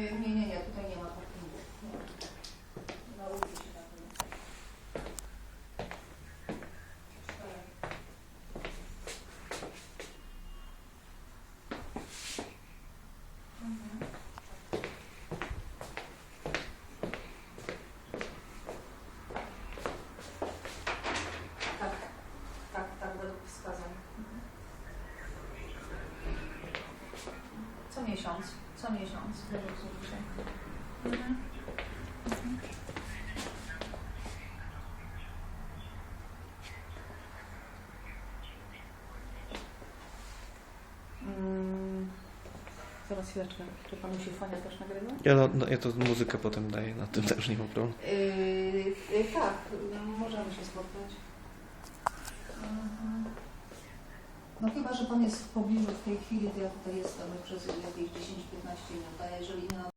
Nie, nie, nie, tutaj nie ma parkingu. Na ulicy się. Tak, tak, tak. Co miesiąc. Co miesiąc. Mhm. Mm, Zaraz chwileczkę. Czy panu się fania też nagrywa? Ja, no, no, ja to muzykę potem daję, na tym też nie ma problemu. Yy, yy, tak, no, możemy się spotkać. Mhm. Chyba, że Pan jest w pobliżu w tej chwili, to ja tutaj jestem przez jakieś 10-15 minut, a jeżeli nie, no